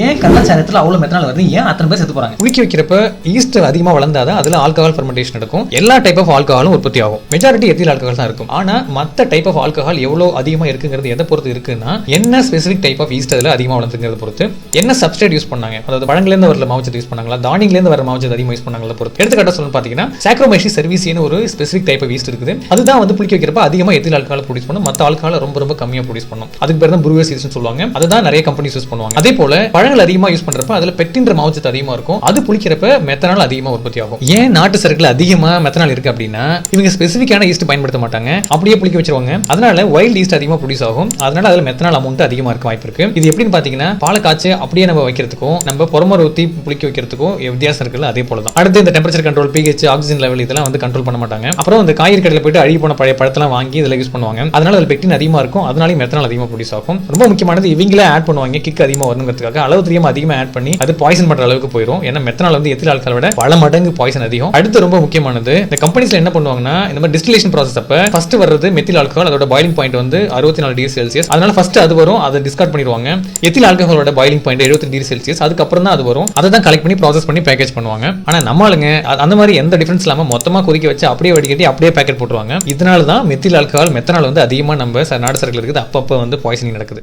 ஏன் கள்ளச்சாரத்தில் அவ்வளோ மெத்தனால் வருது? ஏன் அத்தனை பேர் செத்து போறாங்க? குளிக்க வைக்கிறப்ப ஈஸ்ட் அதிகமாக வளர்ந்தாதான் அதில் ஆல்கஹால் ஃபர்மெண்டேஷன் நடக்கும். எல்லா டைப் ஆஃப் ஆல்கஹாலும் உற்பத்தி ஆகும். மெஜாரிட்டி எத்தில் ஆல்கஹால் தான் இருக்கும். ஆனால் மற்ற டைப் ஆஃப் ஆல்கஹால் எவ்வளோ அதிகமாக இருக்குங்கிறது எதை பொறுத்து இருக்குன்னா என்ன ஸ்பெசிஃபிக் டைப் ஆஃப் ஈஸ்ட் அதில் அதிகமாக வளர்ந்துங்கிறத பொறுத்து என்ன சப்ஸ்டேட் யூஸ் பண்ணாங்க? அதாவது பழங்கலேருந்து வரல மாவச்சத்தை யூஸ் பண்ணாங்களா? தானியங்கலேருந்து வர மாவச்சத்தை அதிகமாக யூஸ் பண்ணாங்களா பொறுத்து. எடுத்துக்காட்ட சொல்லணும் பார்த்தீங்கன்னா சாக்ரோமைசி சர்வீஸ்னு ஒரு ஸ்பெசிஃபிக் டைப் ஆஃப் ஈஸ்ட் இருக்குது. அதுதான் வந்து புளிக்க வைக்கிறப்ப அதிகமாக எத்தில் ஆல்கஹால் ப்ரொடியூஸ் பண்ணும். மற்ற ஆல்கஹால் ரொம்ப ரொம்ப கம்மியாக ப்ரொடியூஸ் பண்ணும். அதுக்கு பேர் தான் ப்ரூவர்ஸ் ஈஸ்ட்னு சொல்லுவாங்க. அதுதான் நிறைய கம்பெனிஸ் யூஸ் பண்ணுவாங்க. அதே போல பழங்கள் அதிகமாக யூஸ் பண்றப்ப அதுல பெட்டின்ற மாவுச்சத்து அதிகமாக இருக்கும். அது புளிக்கிறப்ப மெத்தனால் அதிகமாக உற்பத்தி ஆகும். ஏன் நாட்டு சரக்குல அதிகமாக மெத்தனால் இருக்கு அப்படின்னா இவங்க ஸ்பெசிஃபிக்கான ஈஸ்ட் பயன்படுத்த மாட்டாங்க. அப்படியே புளிக்க வச்சிருவாங்க. அதனால வைல்ட் ஈஸ்ட் அதிகமாக ப்ரொடியூஸ் ஆகும். அதனால அதுல மெத்தனால் அமௌண்ட் அதிகமாக இருக்க வாய்ப்பு இருக்கு. இது எப்படின்னு பாத்தீங்கன்னா பாலை காய்ச்சி அப்படியே நம்ம வைக்கிறதுக்கும் நம்ம புறமர ஊற்றி புளிக்க வைக்கிறதுக்கும் வித்தியாசம் இருக்குல்ல அதே போல தான் அடுத்து இந்த temperature control P H oxygen level இதெல்லாம் வந்து கண்ட்ரோல் பண்ண மாட்டாங்க. அப்புறம் இந்த காய்கறி கடையில் போயிட்டு அழுகி போன பழைய பழத்தெல்லாம் வாங்கி இதில் யூஸ் பண்ணுவாங்க. அதனால அதில் பெக்டின் அதிகமாக இருக்கும். அதனால மெத்தனால் அதிகமாக ப்ரொடியூஸ் ஆகும். ரொம்ப முக்கியமானது இவங்களே ஆட் பண்ணுவாங்க. கிக் அதிகமாக வரணுங்கிறதுக்காக. அளவு தெரியாம அதிகமாக ஆட் பண்ணி அது பாய்சன் பண்ற அளவுக்கு போயிடும் ஏன்னா மெத்தனால் வந்து எத்தில் ஆல்கஹால் விட பல மடங்கு பாய்சன் அதிகம். அடுத்து ரொம்ப முக்கியமானது இந்த கம்பெனிஸ்ல என்ன பண்ணுவாங்கன்னா இந்த மாதிரி டிஸ்டிலேஷன் ப்ராசஸ் அப்ப ஃபர்ஸ்ட் வர்றது மெத்தில் ஆல்கஹால் அதோட பாயிலிங் பாயிண்ட் வந்து அறுபத்தி நாலு டிகிரி செல்சியஸ் அதனால ஃபர்ஸ்ட் அது வரும் அதை டிஸ்கார்ட் பண்ணிடுவாங்க. எத்தில் ஆல்கஹாலோட பாயிலிங் பாயிண்ட் எழுபத்தி டிகிரி செல்சியஸ் அதுக்கப்புறம் தான் அது வரும். அதை தான் கலெக்ட் பண்ணி ப்ராசஸ் பண்ணி பேக்கேஜ் பண்ணுவாங்க. ஆனா நம்ம ஆளுங்க அந்த மாதிரி எந்த டிஃபரன்ஸ் இல்லாம மொத்தமா கொதிக்க வச்சு அப்படியே வடிகட்டி அப்படியே பேக்கெட் போட்டுருவாங்க. இதனால தான் மெத்தில் ஆல்கஹால் மெத்தனால் வந்து அதிகமாக நம்ம நாடு சரக்குல இருக்குது. அப்பப்போ வந்து பாய்சனிங் நடக்குது.